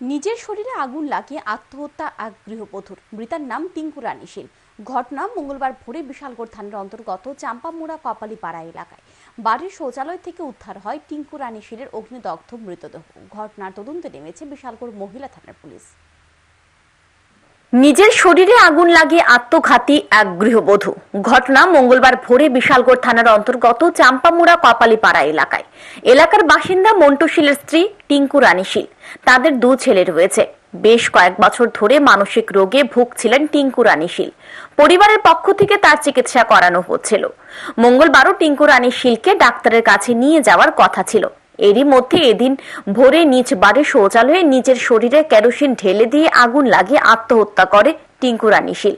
নিজের শরীরে আগুন লাগিয়ে আত্মহত্যা এক গৃহবধূর। মৃতার নাম টিঙ্কু রানী শীল ঘটনা মঙ্গলবার ভোরে বিশালগড় থানার অন্তর্গত চাম্পামুড়া কপালিপাড়া এলাকায়। বাড়ির শৌচালয় থেকে উদ্ধার হয় টিঙ্কু রানী শীলের অগ্নিদগ্ধ মৃতদেহ। ঘটনার তদন্তে নেমেছে বিশালগড় মহিলা থানার পুলিশ। নিজের শরীরে আগুন লাগিয়ে আত্মঘাতী এক গৃহবধূ। ঘটনা মঙ্গলবার ভোরে বিশালগড় থানার অন্তর্গত চাম্পামুড়া কপালিপাড়া এলাকায়। এলাকার বাসিন্দা মন্টুশীলের স্ত্রী টিঙ্কু রানীশীল তাদের দু ছেলে রয়েছে। বেশ কয়েক বছর ধরে মানসিক রোগে ভুগছিলেন টিঙ্কু রানীশীল পরিবারের পক্ষ থেকে তার চিকিৎসা করানো হচ্ছিল। মঙ্গলবারও টিঙ্কু রানীশীলকে ডাক্তারের কাছে নিয়ে যাওয়ার কথা ছিল। এরই মধ্যে এদিন ভোরে নিজ বাড়ির শৌচালয়ে নিজের শরীরে কেরোসিন ঢেলে দিয়ে আগুন লাগিয়ে আত্মহত্যা করে টিঙ্কু রানীশীল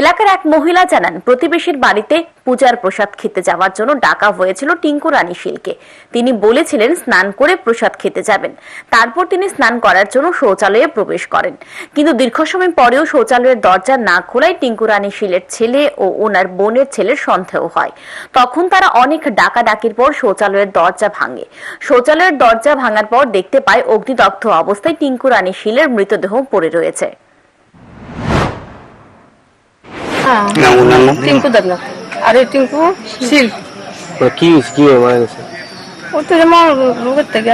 এলাকার এক মহিলা জানান, প্রতিবেশীর বাড়িতে পূজার প্রসাদ খেতে যাওয়ার জন্য ডাকা হয়েছিল টিঙ্কু রানীশীলকে তিনি বলেছিলেন, স্নান করে প্রসাদ খেতে যাবেন। তারপর তিনি স্নান করার জন্য শৌচালয়ে প্রবেশ করেন। কিন্তু দীর্ঘ সময় পরেও শৌচালয়ের দরজা না খোলায় টিঙ্কু রানীশীলের ছেলে ও ওনার বোনের ছেলের সন্দেহ হয়। তখন তারা অনেক ডাকা ডাকির পর শৌচালয়ের দরজা ভাঙে। শৌচালয়ের দরজা ভাঙার পর দেখতে পায়, অগ্নিদগ্ধ অবস্থায় টিঙ্কু রানীশীলের মৃতদেহ পড়ে রয়েছে। নাম ওর নাম টিঙ্কু দেবনাথ আর এই টিঙ্কু শিল। কি কি মারা গেছে? ও তো রোগের থেকে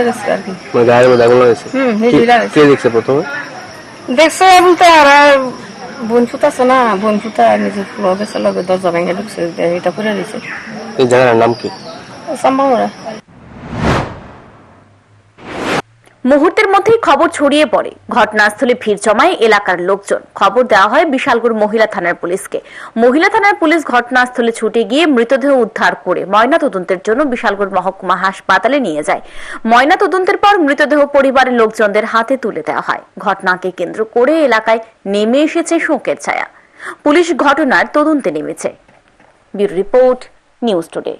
গেছে আর কি। মানে গায়ের মধ্যে আগুন লাগেছে হুম, কি- কে দেখছে প্রথমে? দেখছে বলতে আর বোন ফুট আছে না বোন ফুটা নিজে ফুলো গেছে লগে দরজা ভেঙে ঢুকছে এটা করে এই জায়গার নাম কি? সম্ভবরা মুহূর্তের মধ্যেই খবর ছড়িয়ে পড়ে। ঘটনাস্থলে ভিড় জমায় এলাকার লোকজন। খবর দেওয়া হয় বিশালগড় মহিলা থানার পুলিশকে। মহিলা থানার পুলিশ ঘটনাস্থলে ছুটে গিয়ে মৃতদেহ উদ্ধার করে ময়না তদন্তের জন্য বিশালগড় মহকুমা হাসপাতালে নিয়ে যায়। ময়না তদন্তের পর মৃতদেহ পরিবারের লোকজনদের হাতে তুলে দেওয়া হয়। ঘটনাকে কেন্দ্র করে এলাকায় নেমে এসেছে শোকের ছায়া। পুলিশ ঘটনার তদন্তে নেমেছে। Bureau report, news today.